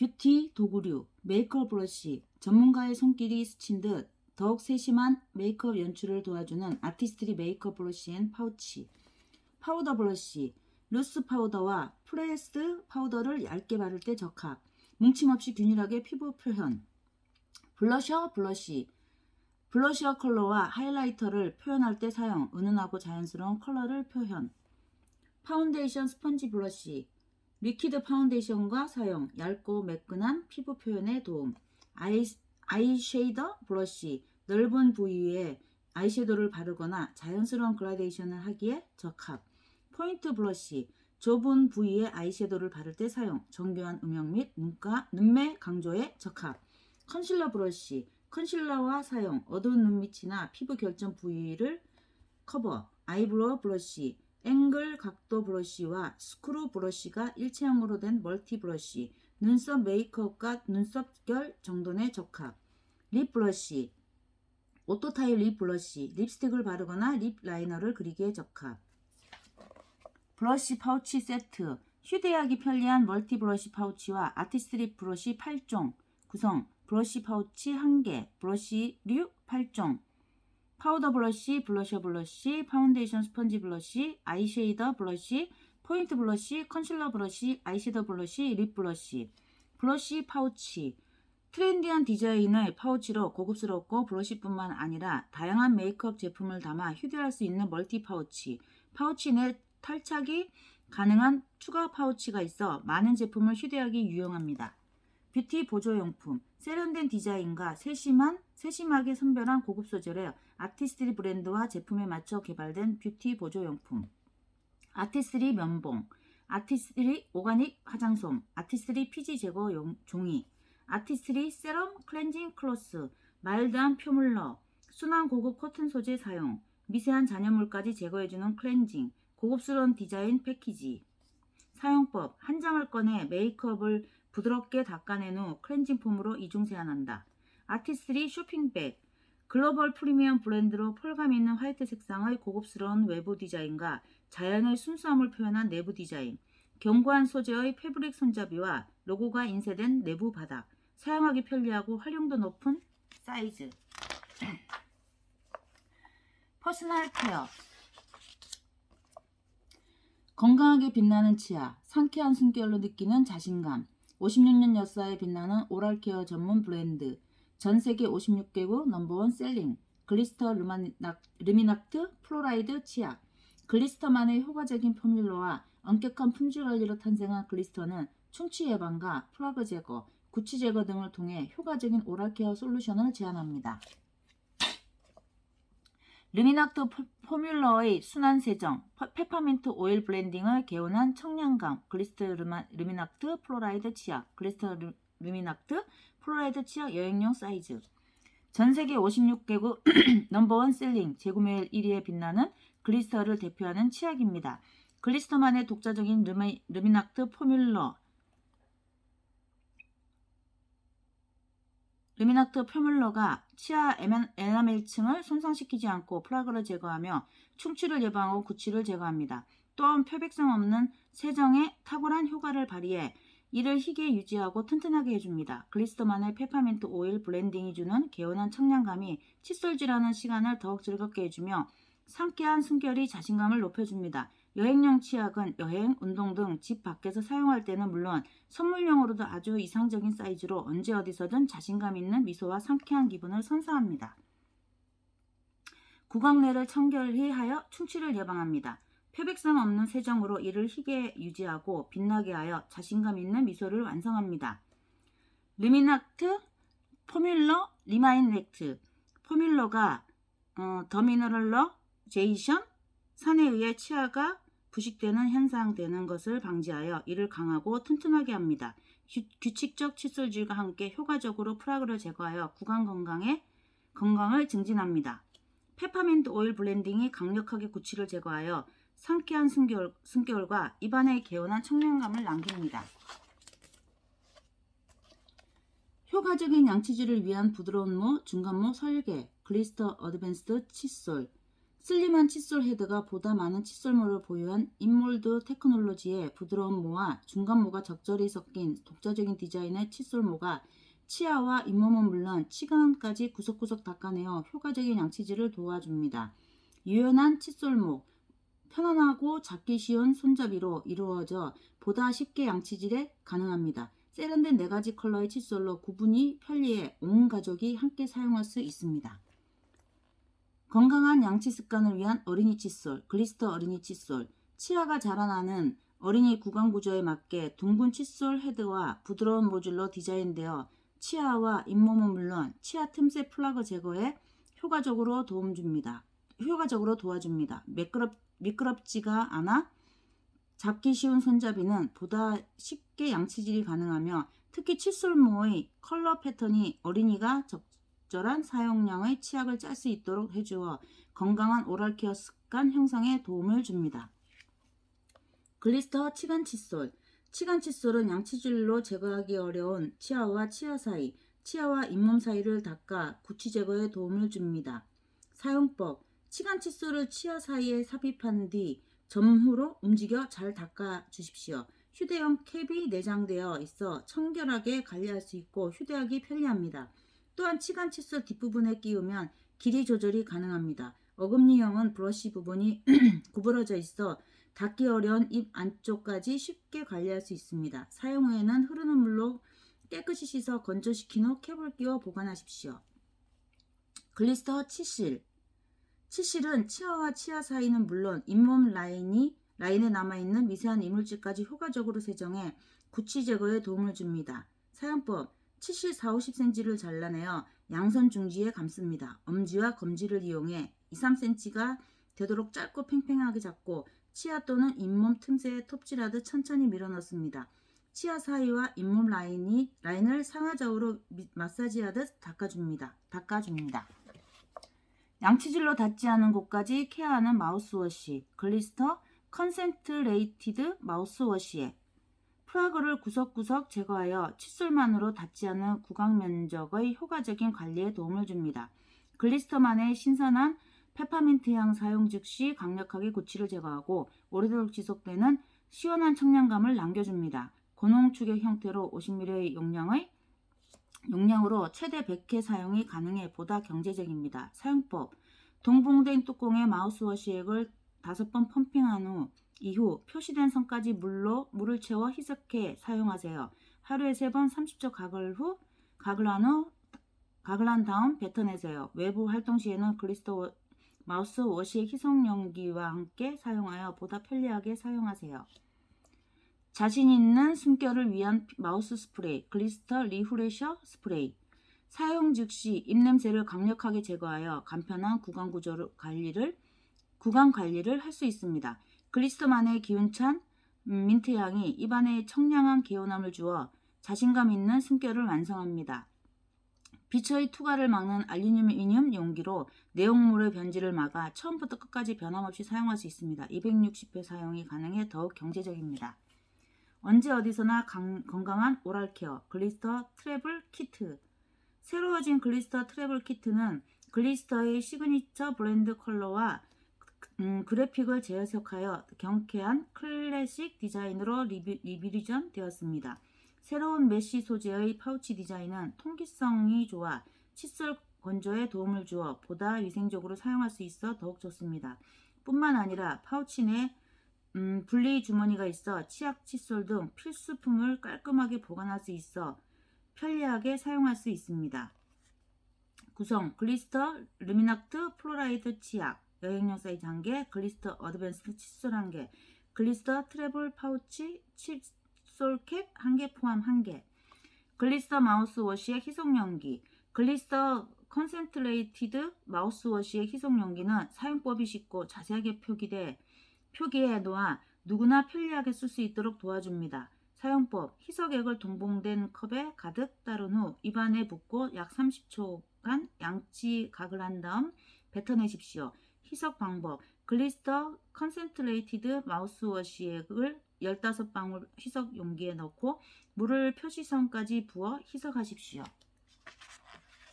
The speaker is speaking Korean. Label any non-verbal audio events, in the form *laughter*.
뷰티 도구류, 메이크업 브러쉬, 전문가의 손길이 스친 듯 더욱 세심한 메이크업 연출을 도와주는 아티스트리 메이크업 브러쉬 앤 파우치, 파우더 브러쉬, 루스 파우더와 프레스드 파우더를 얇게 바를 때 적합, 뭉침 없이 균일하게 피부 표현, 블러셔 블러쉬, 블러셔 컬러와 하이라이터를 표현할 때 사용, 은은하고 자연스러운 컬러를 표현, 파운데이션 스펀지 블러쉬, 리퀴드 파운데이션과 사용, 얇고 매끈한 피부 표현에 도움. 아이, 아이쉐이더 브러쉬, 넓은 부위에 아이섀도우를 바르거나 자연스러운 그라데이션을 하기에 적합. 포인트 브러쉬, 좁은 부위에 아이섀도우를 바를 때 사용, 정교한 음영 및 눈가, 눈매 강조에 적합. 컨실러 브러쉬, 컨실러와 사용, 어두운 눈밑이나 피부 결점 부위를 커버. 아이브로우 브러쉬, 앵글 각도 브러쉬와 스크루 브러쉬가 일체형으로 된 멀티 브러쉬, 눈썹 메이크업과 눈썹 결 정돈에 적합. 립 브러쉬, 오토 타입 립 블러쉬, 립스틱을 바르거나 립 라이너를 그리기에 적합. 브러쉬 파우치 세트, 휴대하기 편리한 멀티 브러쉬 파우치와 아티스트 립 브러쉬 8종 구성, 브러쉬 파우치 1개, 브러쉬류 8종, 파우더 브러쉬, 블러셔 브러쉬, 파운데이션 스펀지 브러쉬, 아이쉐이더 브러쉬, 포인트 브러쉬, 컨실러 브러쉬, 아이섀도우 브러쉬, 립 브러쉬, 브러쉬 파우치. 트렌디한 디자인의 파우치로 고급스럽고 브러쉬뿐만 아니라 다양한 메이크업 제품을 담아 휴대할 수 있는 멀티 파우치. 파우치 내 탈착이 가능한 추가 파우치가 있어 많은 제품을 휴대하기 유용합니다. 뷰티 보조용품, 세련된 디자인과 세심한, 세심하게 선별한 고급 소재의 아티스트리 브랜드와 제품에 맞춰 개발된 뷰티 보조용품. 아티스트리 면봉, 아티스트리 오가닉 화장솜, 아티스트리 피지 제거 용- 종이, 아티스트리 세럼 클렌징 클로스, 마일드한 표물러, 순한 고급 코튼 소재 사용, 미세한 잔여물까지 제거해주는 클렌징, 고급스러운 디자인 패키지. 사용법, 한 장을 꺼내 메이크업을 부드럽게 닦아낸 후 클렌징 폼으로 이중 세안한다. 아티스트리 쇼핑백, 글로벌 프리미엄 브랜드로 펄감 있는 화이트 색상의 고급스러운 외부 디자인과 자연의 순수함을 표현한 내부 디자인, 견고한 소재의 패브릭 손잡이와 로고가 인쇄된 내부 바닥, 사용하기 편리하고 활용도 높은 사이즈. *clears throat* 퍼스널 케어 건강하게 빛나는 치아, 상쾌한 숨결로 느끼는 자신감, 56년 역사에 빛나는 오랄케어 전문 브랜드, 전 세계 56개국 넘버원 셀링, 글리스터 르마낙, 르미낙트 플로라이드 치약, 글리스터만의 효과적인 포뮬러와 엄격한 품질 관리로 탄생한 글리스터는 충치 예방과 플라그 제거, 구취 제거 등을 통해 효과적인 오랄케어 솔루션을 제안합니다. 르미낙트 포- 포뮬러의 순환 세정, 퍼- 페퍼민트 오일 블렌딩을 개운한 청량감, 글리스터 르미낙트 플로라이드 치약, 글리스터 르, 르미낙트 플로라이드 치약 여행용 사이즈. 전 세계 56개국 *clears throat* 넘버원 셀링 재구매율 1위에 빛나는 글리스터를 대표하는 치약입니다. 글리스터만의 독자적인 르미, 르미낙트 포뮬러 르미낙트 포뮬러가 치아 에나멜층을 손상시키지 않고 플라그를 제거하며 충치를 예방하고 구취를 제거합니다. 또한 표백성 없는 세정에 탁월한 효과를 발휘해 이를 희게 유지하고 튼튼하게 해줍니다. 글리스터만의 페퍼민트 오일 블렌딩이 주는 개운한 청량감이 칫솔 질하는 시간을 더욱 즐겁게 해주며 상쾌한 숨결이 자신감을 높여줍니다. 여행용 치약은 여행, 운동 등 집 밖에서 사용할 때는 물론 선물용으로도 아주 이상적인 사이즈로 언제 어디서든 자신감 있는 미소와 상쾌한 기분을 선사합니다. 구강내를 청결히 하여 충치를 예방합니다. 표백성 없는 세정으로 이를 희게 유지하고 빛나게 하여 자신감 있는 미소를 완성합니다. 르미낙트 포뮬러 리마인렉트 포뮬러가 어, 더 미너럴러 제이션 산에 의해 치아가 부식되는 현상되는 것을 방지하여 이를 강하고 튼튼하게 합니다. 규, 규칙적 칫솔질과 함께 효과적으로 프라그를 제거하여 구강 건강에 건강을 증진합니다. 페퍼민트 오일 블렌딩이 강력하게 구취를 제거하여 상쾌한 숨결, 숨결과 입안에 개운한 청량감을 남깁니다. 효과적인 양치질을 위한 부드러운 모, 중간모 설계, 글리스터 어드밴스드 칫솔, 슬림한 칫솔 헤드가 보다 많은 칫솔모를 보유한 인몰드 테크놀로지의 부드러운 모와 중간 모가 적절히 섞인 독자적인 디자인의 칫솔모가 치아와 잇몸은 물론 치간까지 구석구석 닦아내어 효과적인 양치질을 도와줍니다. 유연한 칫솔모, 편안하고 잡기 쉬운 손잡이로 이루어져 보다 쉽게 양치질에 가능합니다. 세련된 네 가지 컬러의 칫솔로 구분이 편리해 온 가족이 함께 사용할 수 있습니다. 건강한 양치 습관을 위한 어린이 칫솔, 글리스터 어린이 칫솔, 치아가 자라나는 어린이 구강 구조에 맞게 둥근 칫솔 헤드와 부드러운 모듈로 디자인되어 치아와 잇몸은 물론 치아 틈새 플라그 제거에 효과적으로 도움 줍니다. 효과적으로 도와줍니다. 매끄럽, 미끄럽지가 않아 잡기 쉬운 손잡이는 보다 쉽게 양치질이 가능하며 특히 칫솔모의 컬러 패턴이 어린이가 적 절한 사용량의 치약을 짤 수 있도록 해주어 건강한 오랄 케어 습관 형성에 도움을 줍니다. 글리스터 치간 칫솔 치간 칫솔은 양치질로 제거하기 어려운 치아와 치아 사이, 치아와 잇몸 사이를 닦아 구취 제거에 도움을 줍니다. 사용법 치간 칫솔을 치아 사이에 삽입한 뒤 점후로 움직여 잘 닦아 주십시오. 휴대용 캡이 내장되어 있어 청결하게 관리할 수 있고 휴대하기 편리합니다. 또한 치간 칫솔 뒷부분에 끼우면 길이 조절이 가능합니다. 어금니형은 브러쉬 부분이 *clears throat* 구부러져 있어 닦기 어려운 입 안쪽까지 쉽게 관리할 수 있습니다. 사용 후에는 흐르는 물로 깨끗이 씻어 건조시킨 후 캡을 끼워 보관하십시오. 글리스터 치실 치실은 치아와 치아 사이는 물론 잇몸 라인이 라인에 남아있는 미세한 이물질까지 효과적으로 세정해 구취 제거에 도움을 줍니다. 사용법 치실 4, 50cm를 잘라내어 양손 중지에 감습니다. 엄지와 검지를 이용해 2, 3cm가 되도록 짧고 팽팽하게 잡고 치아 또는 잇몸 틈새에 톱질하듯 천천히 밀어넣습니다. 치아 사이와 잇몸 라인이 라인을 상하좌우로 미- 마사지하듯 닦아줍니다. 닦아줍니다. 양치질로 닿지 않은 곳까지 케어하는 마우스워시 글리스터 컨센트레이티드 마우스워시에 플라그를 구석구석 제거하여 칫솔만으로 닿지 않는 구강 면적의 효과적인 관리에 도움을 줍니다. 글리스터만의 신선한 페퍼민트 향 사용 즉시 강력하게 구취를 제거하고 오래도록 지속되는 시원한 청량감을 남겨줍니다. 고농 추격 형태로 50ml의 용량의 용량으로 최대 100회 사용이 가능해 보다 경제적입니다. 사용법 동봉된 뚜껑에 마우스워시액을 5번 펌핑한 후 이후 표시된 선까지 물로 물을 채워 희석해 사용하세요. 하루에 3번 30초 가글 후 가글 한 후 가글 한 다음 뱉어내세요. 외부 활동 시에는 글리스터 워- 마우스 워시액 희석 용기와 함께 사용하여 보다 편리하게 사용하세요. 자신 있는 숨결을 위한 마우스 스프레이, 글리스터 리후레셔 스프레이. 사용 즉시 입냄새를 강력하게 제거하여 간편한 구강 구조 관리를 구강 관리를 할 수 있습니다. 글리스터만의 기운찬 음, 민트 향이 입안에 청량한 개운함을 주어 자신감 있는 숨결을 완성합니다. 빛의 투과를 막는 알루미늄 용기로 내용물의 변질을 막아 처음부터 끝까지 변함없이 사용할 수 있습니다. 260회 사용이 가능해 더욱 경제적입니다. 언제 어디서나 강- 건강한 오랄 케어 글리스터 트래블 키트 새로워진 글리스터 트래블 키트는 글리스터의 시그니처 브랜드 컬러와 음, 그래픽을 재해석하여 경쾌한 클래식 디자인으로 리뷰, 리뷰전 되었습니다. 새로운 메쉬 소재의 파우치 디자인은 통기성이 좋아 칫솔 건조에 도움을 주어 보다 위생적으로 사용할 수 있어 더욱 좋습니다. 뿐만 아니라 파우치 내 음, 분리 주머니가 있어 치약, 칫솔 등 필수품을 깔끔하게 보관할 수 있어 편리하게 사용할 수 있습니다. 구성 글리스터 루미낙트 플로라이드 치약 여행용 사이즈 1개 글리스터 어드밴스드 칫솔 1개 글리스터 트래블 파우치 칫솔 캡 1개 포함 1개 글리스터 마우스워시의 희석용기 글리스터 컨센트레이티드 마우스워시의 희석용기는 사용법이 쉽고 자세하게 표기돼 표기해 놓아 누구나 편리하게 쓸 수 있도록 도와줍니다. 사용법 희석액을 동봉된 컵에 가득 따른 후 입안에 붓고 약 30초간 양치 각을 한 다음 뱉어내십시오. 희석 방법 글리스터 컨센트레이티드 마우스워시액을 15방울 희석 용기에 넣고 물을 표시선까지 부어 희석하십시오.